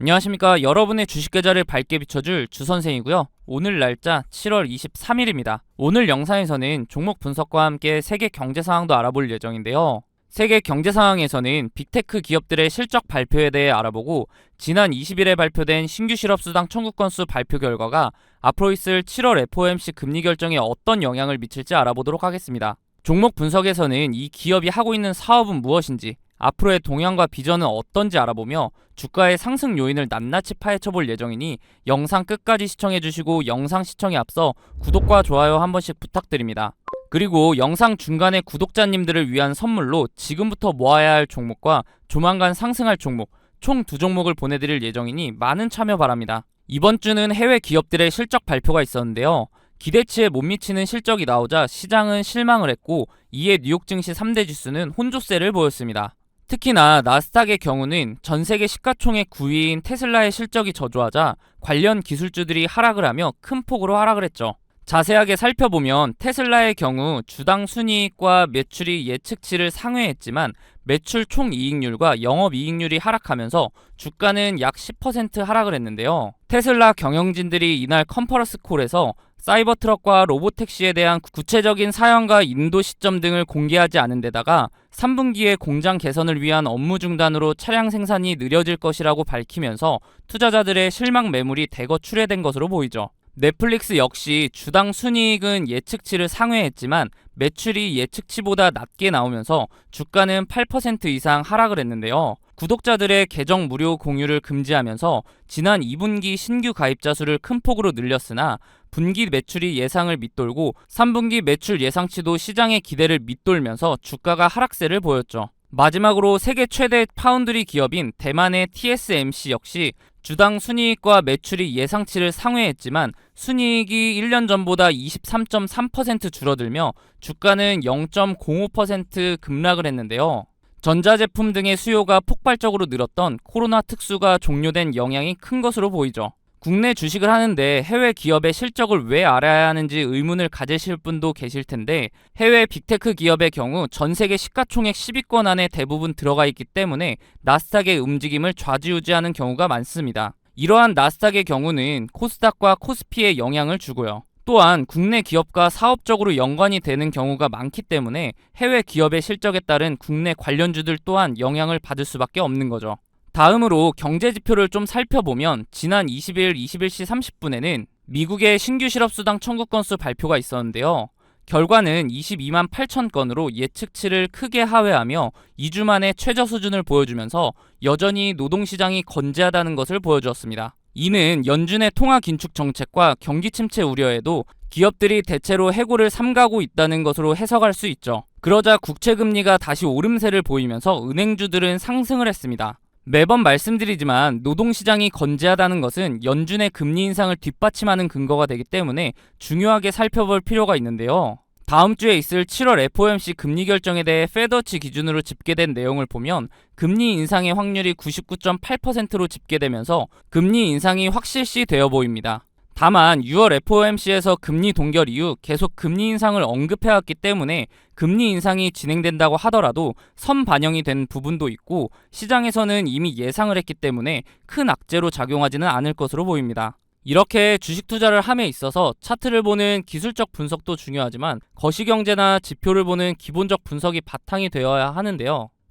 안녕하십니까. 여러분의 주식 계좌를 밝게 비춰줄 주선생이고요. 오늘 날짜 7월 23일입니다. 오늘 영상에서는 종목 분석과 함께 세계 경제 상황도 알아볼 예정인데요. 세계 경제 상황에서는 빅테크 기업들의 실적 발표에 대해 알아보고 지난 20일에 발표된 신규 실업 수당 청구 건수 발표 결과가 앞으로 있을 7월 FOMC 금리 결정에 어떤 영향을 미칠지 알아보도록 하겠습니다. 종목 분석에서는 이 기업이 하고 있는 사업은 무엇인지, 앞으로의 동향과 비전은 어떤지 알아보며 주가의 상승 요인을 낱낱이 파헤쳐 볼 예정이니 영상 끝까지 시청해 주시고 영상 시청에 앞서 구독과 좋아요 한 번씩 부탁드립니다. 그리고 영상 중간에 구독자님들을 위한 선물로 지금부터 모아야 할 종목과 조만간 상승할 종목 총 두 종목을 보내드릴 예정이니 많은 참여 바랍니다. 이번 주는 해외 기업들의 실적 발표가 있었는데요. 기대치에 못 미치는 실적이 나오자 시장은 실망을 했고 이에 뉴욕 증시 3대 지수는 혼조세를 보였습니다. 특히나 나스닥의 경우는 전 세계 시가총액 9위인 테슬라의 실적이 저조하자 관련 기술주들이 하락을 하며 큰 폭으로 하락을 했죠. 자세하게 살펴보면 테슬라의 경우 주당 순이익과 매출이 예측치를 상회했지만 매출 총 이익률과 영업 이익률이 하락하면서 주가는 약 10% 하락을 했는데요. 테슬라 경영진들이 이날 컨퍼런스 콜에서 사이버 트럭과 로보택시에 대한 구체적인 사연과 인도 시점 등을 공개하지 않은 데다가 3분기에 공장 개선을 위한 업무 중단으로 차량 생산이 느려질 것이라고 밝히면서 투자자들의 실망 매물이 대거 출회된 것으로 보이죠. 넷플릭스 역시 주당 순이익은 예측치를 상회했지만 매출이 예측치보다 낮게 나오면서 주가는 8% 이상 하락을 했는데요. 구독자들의 계정 무료 공유를 금지하면서 지난 2분기 신규 가입자 수를 큰 폭으로 늘렸으나 분기 매출이 예상을 밑돌고 3분기 매출 예상치도 시장의 기대를 밑돌면서 주가가 하락세를 보였죠. 마지막으로 세계 최대 파운드리 기업인 대만의 TSMC 역시 주당 순이익과 매출이 예상치를 상회했지만 순이익이 1년 전보다 23.3% 줄어들며 주가는 0.05% 급락을 했는데요. 전자제품 등의 수요가 폭발적으로 늘었던 코로나 특수가 종료된 영향이 큰 것으로 보이죠. 국내 주식을 하는데 해외 기업의 실적을 왜 알아야 하는지 의문을 가지실 분도 계실 텐데 해외 빅테크 기업의 경우 전 세계 시가총액 10위권 안에 대부분 들어가 있기 때문에 나스닥의 움직임을 좌지우지하는 경우가 많습니다. 이러한 나스닥의 경우는 코스닥과 코스피에 영향을 주고요. 또한 국내 기업과 사업적으로 연관이 되는 경우가 많기 때문에 해외 기업의 실적에 따른 국내 관련주들 또한 영향을 받을 수밖에 없는 거죠. 다음으로 경제 지표를 좀 살펴보면 지난 20일 21시 30분에는 미국의 신규 실업수당 청구 건수 발표가 있었는데요. 결과는 22만 8천 건으로 예측치를 크게 하회하며 2주 만에 최저 수준을 보여주면서 여전히 노동시장이 건재하다는 것을 보여주었습니다. 이는 연준의 통화 긴축 정책과 경기 침체 우려에도 기업들이 대체로 해고를 삼가고 있다는 것으로 해석할 수 있죠. 그러자 국채 금리가 다시 오름세를 보이면서 은행주들은 상승을 했습니다. 매번 말씀드리지만 노동시장이 건재하다는 것은 연준의 금리 인상을 뒷받침하는 근거가 되기 때문에 중요하게 살펴볼 필요가 있는데요. 다음 주에 있을 7월 FOMC 금리 결정에 대해 페더치 기준으로 집계된 내용을 보면 금리 인상의 확률이 99.8%로 집계되면서 금리 인상이 확실시 되어 보입니다. 다만 6월 FOMC에서 금리 동결 이후 계속 금리 인상을 언급해왔기 때문에 금리 인상이 진행된다고 하더라도 선 반영이 된 부분도 있고 시장에서는 이미 예상을 했기 때문에 큰 악재로 작용하지는 않을 것으로 보입니다. 이렇게 주식 투자를 함에 있어서 차트를 보는 기술적 분석도 중요하지만 거시경제나 지표를 보는 기본적 분석이 바탕이 되어야 하는데요.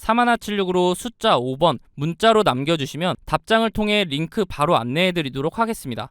3176으로 숫자 5번 문자로 남겨주시면 답장을 통해 링크 바로 안내해드리도록 하겠습니다.